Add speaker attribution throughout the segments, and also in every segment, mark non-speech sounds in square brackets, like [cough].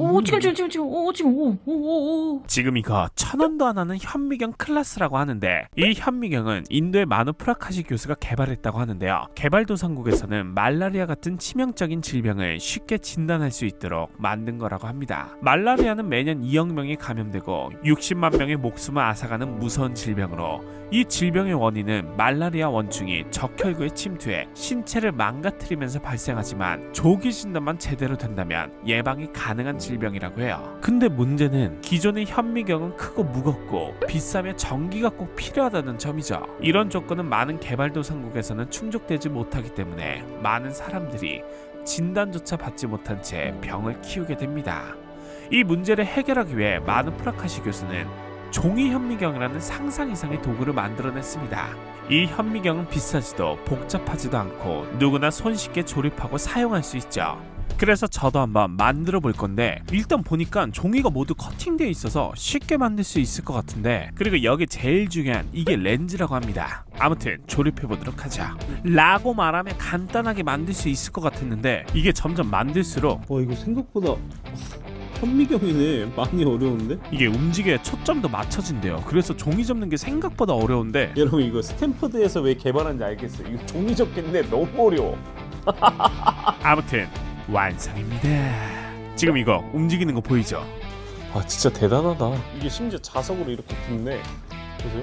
Speaker 1: 오 지금 지금 지금 지금. 오 지금. 오오 오
Speaker 2: 지금 이거 천 원도 안 하는 현미경 클라스라고 하는데 이 현미경은 인도의 마누 프라카시 교수가 개발했다고 하는데요. 개발도상국에서는 말라리아 같은 치명적인 질병을 쉽게 진단할 수 있도록 만든 거라고 합니다. 말라리아는 매년 2억 명이 감염되고 60만 명의 목숨을 앗아가는 무서운 질병으로 이 질병의 원인은 말라리아 원충이 적혈구에 침투해 신체를 망가뜨리면서 발생하지만 조기 진단만 제대로 된다면 예방이 가능한 질병 이라고 해요. 근데 문제는 기존의 현미경은 크고 무겁고 비싸며 전기가 꼭 필요하다는 점이죠. 이런 조건은 많은 개발도상국에서는 충족되지 못하기 때문에 많은 사람들이 진단조차 받지 못한 채 병을 키우게 됩니다. 이 문제를 해결하기 위해 많은 프라카시 교수는 종이 현미경이라는 상상 이상의 도구를 만들어냈습니다. 이 현미경은 비싸지도 복잡하지도 않고 누구나 손쉽게 조립하고 사용할 수 있죠. 그래서 저도 한번 만들어 볼 건데 일단 보니까 종이가 모두 커팅되어 있어서 쉽게 만들 수 있을 것 같은데 그리고 여기 제일 중요한 이게 렌즈라고 합니다. 아무튼 조립해 보도록 하죠. 라고 말하면 간단하게 만들 수 있을 것 같았는데 이게 점점 만들수록
Speaker 3: 와 이거 생각보다 현미경이네 많이 어려운데?
Speaker 2: 이게 움직여야 초점도 맞춰진대요. 그래서 종이 접는 게 생각보다 어려운데
Speaker 3: 여러분 이거 스탠퍼드에서 왜 개발한지 알겠어요 이거 종이 접기인데 너무 어려워
Speaker 2: 아무튼 완성입니다. 지금 이거 움직이는 거 보이죠?
Speaker 3: 아 진짜 대단하다. 이게 심지어 자석으로 이렇게 붙네. 보세요.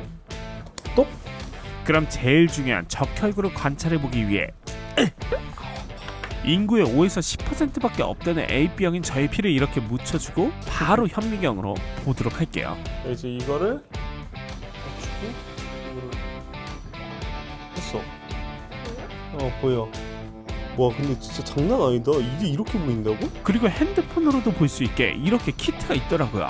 Speaker 2: 그럼 제일 중요한 적혈구를 관찰해 보기 위해 [clears throat] 인구의 5에서 10%밖에 없다는 AB형인 저의 피를 이렇게 묻혀주고 바로 현미경으로 보도록 할게요.
Speaker 3: 자, 이제 이거를 맞추고 이거를. 했어. 어 보여 와 근데 진짜 장난 아니다 이게 이렇게 보인다고?
Speaker 2: 그리고 핸드폰으로도 볼 수 있게 이렇게 키트가 있더라고요.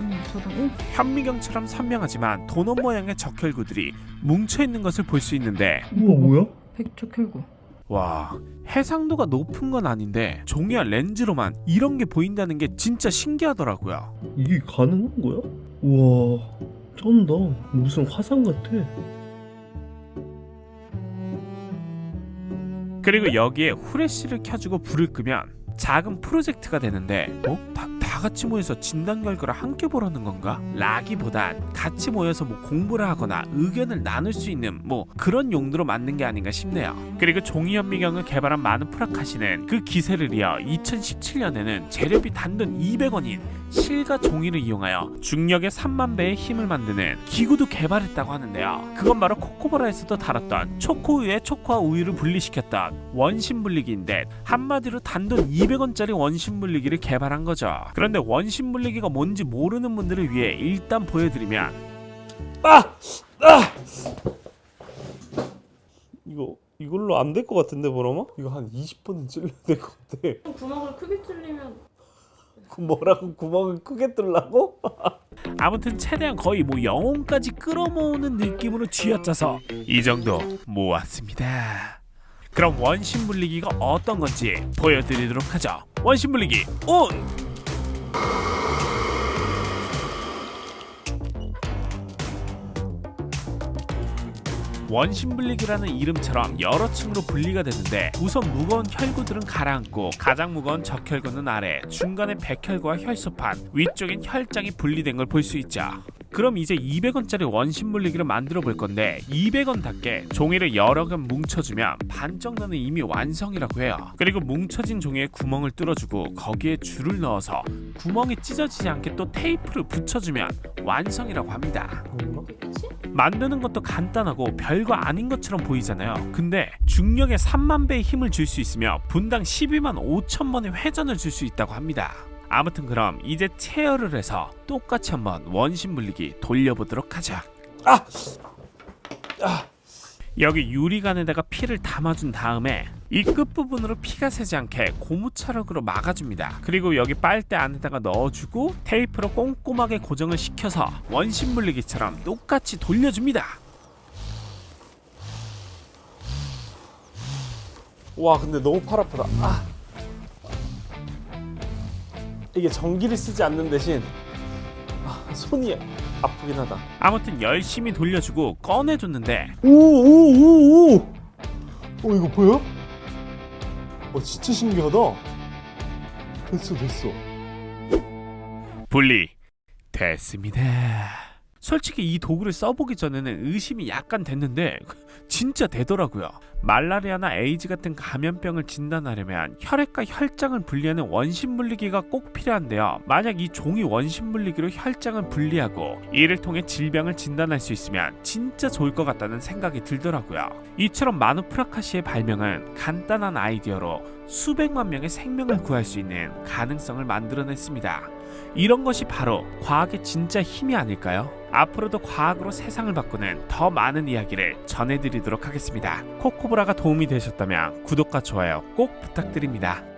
Speaker 1: 음 저도 오
Speaker 2: 현미경처럼 선명하지만 도넛 모양의 적혈구들이 뭉쳐 있는 것을 볼 수 있는데
Speaker 3: 우와 뭐야?
Speaker 1: 백조 혈구
Speaker 2: 와 해상도가 높은 건 아닌데 종이와 렌즈로만 이런 게 보인다는 게 진짜 신기하더라고요.
Speaker 3: 이게 가능한 거야? 우와 쩐다 무슨 화상 같아
Speaker 2: 그리고 여기에 후레쉬를 켜주고 불을 끄면 작은 프로젝트가 되는데 어? 같이 모여서 진단 결과를 함께 보라는 건가? 라기보단 같이 모여서 뭐 공부를 하거나 의견을 나눌 수 있는 뭐 그런 용도로 만든 게 아닌가 싶네요. 그리고 종이 현미경을 개발한 많은 프라카시는 그 기세를 이어 2017년에는 재료비 단돈 200원인 실과 종이를 이용하여 중력의 3만 배의 힘을 만드는 기구도 개발했다고 하는데요. 그건 바로 코코보라에서도 다뤘던 초코우유에 초코와 우유를 분리시켰던 원심 분리기인데 한마디로 단돈 200원짜리 원심 분리기를 개발한 거죠. 그런데 원심 분리기가 뭔지 모르는 분들을 위해 일단 보여드리면
Speaker 3: 이거 이걸로 안 될 것 같은데 보라마? 이거 한 20번은 찔러야 될 것 같아
Speaker 1: 구멍을 크게 뚫리면
Speaker 3: 그 뭐라고 구멍을 크게 뚫라고? [laughs]
Speaker 2: 아무튼 최대한 거의 뭐 영혼까지 끌어모으는 느낌으로 쥐어짜서 이 정도 모았습니다. 그럼 원심 분리기가 어떤 건지 보여드리도록 하죠. 원심 분리기 온! 원심 분리기라는 이름처럼 여러 층으로 분리가 되는데 우선 무거운 혈구들은 가라앉고 가장 무거운 적혈구는 아래 중간에 백혈구와 혈소판 위쪽엔 혈장이 분리된 걸 볼 수 있죠 그럼 이제 200원짜리 원심 분리기를 만들어 볼 건데 200원답게 종이를 여러 개 뭉쳐주면 반 정도는 이미 완성이라고 해요 그리고 뭉쳐진 종이에 구멍을 뚫어주고 거기에 줄을 넣어서 구멍이 찢어지지 않게 또 테이프를 붙여주면 완성이라고 합니다? 만드는 것도 간단하고 별거 아닌 것처럼 보이잖아요. 근데 중력의 3만 배의 힘을 줄 수 있으며 분당 12만 5천 번의 회전을 줄 수 있다고 합니다. 아무튼 그럼 이제 체열을 해서 똑같이 한번 원심 분리기 돌려보도록 하자.
Speaker 3: 아!
Speaker 2: 여기 유리관에다가 피를 담아준 다음에 이 끝부분으로 피가 새지 않게 고무차력으로 막아줍니다. 그리고 여기 빨대 안에다가 넣어주고 테이프로 꼼꼼하게 고정을 시켜서 원심 분리기처럼 똑같이 돌려줍니다.
Speaker 3: 와 근데 너무 팔 아프다 아. 이게 전기를 쓰지 않는 대신 아, 손이 아프긴 하다.
Speaker 2: 아무튼 열심히 돌려주고 꺼내줬는데.
Speaker 3: 오오오오! 어 이거 보여? 어 진짜 신기하다. 됐어 됐어.
Speaker 2: 분리 됐습니다. 솔직히 이 도구를 써보기 전에는 의심이 약간 됐는데 [laughs] 진짜 되더라고요. 말라리아나 에이즈 같은 감염병을 진단하려면 혈액과 혈장을 분리하는 원심 분리기가 꼭 필요한데요. 만약 이 종이 원심 분리기로 혈장을 분리하고 이를 통해 질병을 진단할 수 있으면 진짜 좋을 것 같다는 생각이 들더라고요. 이처럼 마누프라카시의 발명은 간단한 아이디어로 수백만 명의 생명을 구할 수 있는 가능성을 만들어냈습니다. 이런 것이 바로 과학의 진짜 힘이 아닐까요? 앞으로도 과학으로 세상을 바꾸는 더 많은 이야기를 전해드리도록 하겠습니다. 코코브라가 도움이 되셨다면 구독과 좋아요 꼭 부탁드립니다.